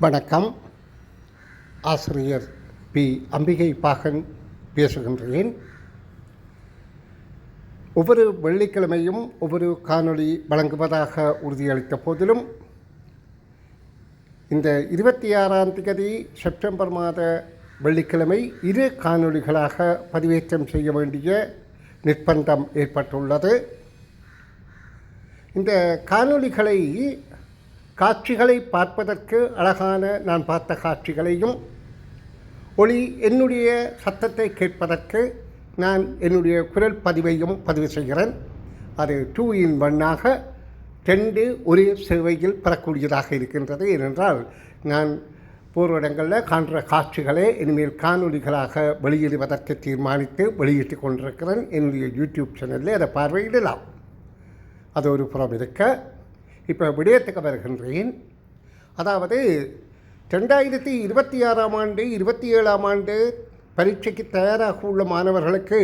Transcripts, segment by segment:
வணக்கம். ஆசிரியர் பி. அம்பிகை பாகன் பேசுகின்றேன். ஒவ்வொரு வெள்ளிக்கிழமையும் ஒவ்வொரு காணொளி வழங்குவதாக உறுதியளித்த போதிலும் இந்த இருபத்தி ஆறாம் தேதி செப்டம்பர் மாத வெள்ளிக்கிழமை இரு காணொளிகளாக பதிவேற்றம் செய்ய வேண்டிய நிர்பந்தம் ஏற்பட்டுள்ளது. இந்த காணொளிகளை காட்சிகளை பார்ப்பதற்கு அழகான நான் பார்த்த காட்சிகளையும் ஒளி என்னுடைய சத்தத்தை கேட்பதற்கு நான் என்னுடைய குரல் பதிவையும் பதிவு செய்கிறேன். அது டூ இன் ஒன்னாக ரெண்டு ஒரே சேவையில் பெறக்கூடியதாக இருக்கின்றது. ஏனென்றால் நான் போர்வடங்களில் காண்ற காட்சிகளை இனிமேல் காணொலிகளாக வெளியிடுவதற்கு தீர்மானித்து வெளியிட்டு கொண்டிருக்கிறேன். என்னுடைய யூடியூப் சேனலில் அதை பார்வையிடலாம். அது ஒரு புறம் இருக்க இப்போ விடயத்துக்கு வருகின்றேன். அதாவது ரெண்டாயிரத்தி இருபத்தி ஆறாம் ஆண்டு இருபத்தி ஏழாம் ஆண்டு பரீட்சைக்கு தயாராக உள்ள மாணவர்களுக்கு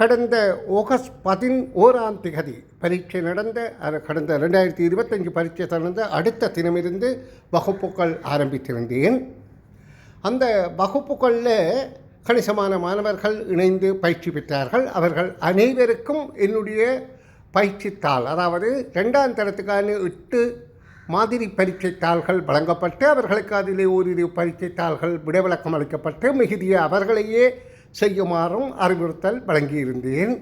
கடந்த ஆகஸ்ட் பதினோராம் திகதி பரீட்சை நடந்த கடந்த ரெண்டாயிரத்தி இருபத்தஞ்சு பரீட்சை நடந்த அடுத்த தினமிருந்து வகுப்புகள் ஆரம்பித்திருந்தேன். அந்த வகுப்புகளில் கணிசமான மாணவர்கள் இணைந்து பயிற்சி பெற்றார்கள். அவர்கள் அனைவருக்கும் என்னுடைய பயிற்சித்தாள். அதாவது ரெண்டாம் தரத்துக்கான எட்டு மாதிரி பரீட்சைத்தாள்கள் வழங்கப்பட்டு அவர்களுக்கு அதிலே ஓரிரு பரீட்சைத்தாள்கள் விடவிலக்கம் அளிக்கப்பட்டு மிகுதிய அவர்களையே செய்யுமாறும் அறிவுறுத்தல் வழங்கியிருந்தேன்.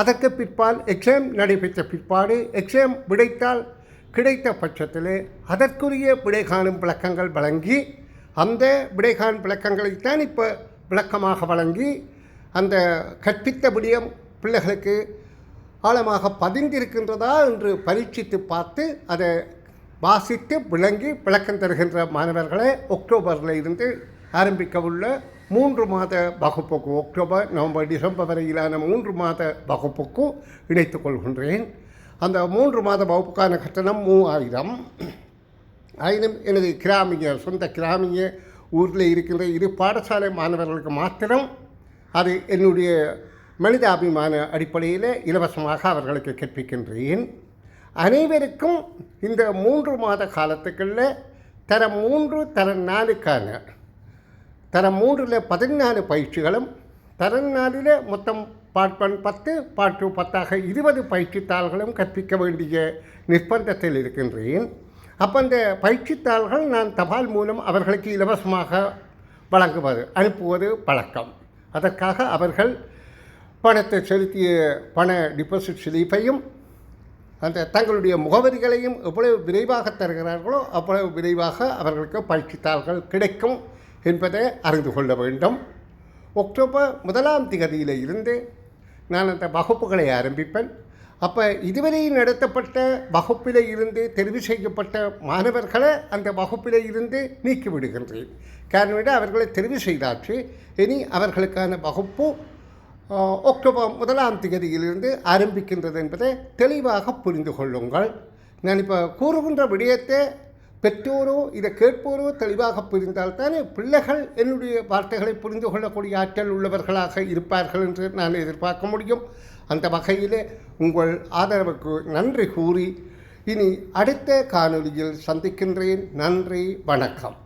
அதற்கு பிற்பால் எக்ஸாம் நடைபெற்ற பிற்பாடு எக்ஸாம் விடைத்தால் கிடைத்த பட்சத்தில் அதற்குரிய விடை காணும் விளக்கங்கள் வழங்கி அந்த விடை காணும் விளக்கங்களைத்தான் இப்போ விளக்கமாக வழங்கி அந்த கற்பித்த விடயம் பிள்ளைகளுக்கு ஆழமாக பதிந்திருக்கின்றதா என்று பரீட்சித்து பார்த்து அதை வாசித்து விளங்கி விளக்கம் தருகின்ற மாணவர்களை அக்டோபரில் இருந்து ஆரம்பிக்க உள்ள மூன்று மாத வகுப்புக்கு அக்டோபர் நவம்பர் டிசம்பர் வரையிலான மூன்று மாத வகுப்புக்கு இணைத்து கொள்கின்றேன். அந்த மூன்று மாத வகுப்புக்கான கட்டணம் மூவாயிரம். ஆயிரம் எனது கிராமிய சொந்த கிராமிய ஊரில் இருக்கின்ற இரு பாடசாலை மாணவர்களுக்கு மாத்திரம் அது என்னுடைய மனிதாபிமான அடிப்படையில் இலவசமாக அவர்களுக்கு கற்பிக்கின்றேன். அனைவருக்கும் இந்த மூன்று மாத காலத்துக்குள்ள தரம் மூன்று தரம் நாலுக்கான தரம் மூன்றில் பதினாலு பயிற்சிகளும் தரம் நாலில் மொத்தம் பார்ட் ஒன் பத்து பார்ட் டூ பத்தாக இருபது பயிற்சித்தாள்களும் கற்பிக்க வேண்டிய நிர்பந்தத்தில் இருக்கின்றேன். அப்போ அந்த பயிற்சித்தாள்கள் நான் தபால் மூலம் அவர்களுக்கு இலவசமாக வழங்குவது அனுப்புவது பழக்கம். அதற்காக அவர்கள் பணத்தை செலுத்திய பண டிபாசிட் ஸ்லிப்பையும் அந்த தங்களுடைய முகவரிகளையும் எவ்வளவு விரைவாக தருகிறார்களோ அவ்வளவு விரைவாக அவர்களுக்கு பயிற்சித்தாள்கள் கிடைக்கும் என்பதை அறிந்து கொள்ள வேண்டும். அக்டோபர் முதலாம் திகதியில் இருந்து நான் அந்த வகுப்புகளை ஆரம்பிப்பேன். அப்போ இதுவரை நடத்தப்பட்ட வகுப்பில் இருந்து தெரிவு செய்யப்பட்ட மாணவர்களை அந்த வகுப்பில் இருந்து நீக்கிவிடுகின்றேன். காரணம் அவர்களை தெரிவு செய்தாச்சு. இனி அவர்களுக்கான வகுப்பு அக்டோபர் முதலாம் தேதியிலிருந்து ஆரம்பிக்கின்றது என்பதை தெளிவாக புரிந்து கொள்ளுங்கள். நான் இப்போ கூறுகின்ற விடயத்தை பெற்றோரோ இதை கேட்போரோ தெளிவாக புரிந்தால்தானே பிள்ளைகள் என்னுடைய வார்த்தைகளை புரிந்து கொள்ளக்கூடிய ஆற்றல் உள்ளவர்களாக இருப்பார்கள் என்று நான் எதிர்பார்க்க முடியும். அந்த வகையில் உங்கள் ஆதரவுக்கு நன்றி கூறி இனி அடுத்த காணொலியில் சந்திக்கின்றேன். நன்றி வணக்கம்.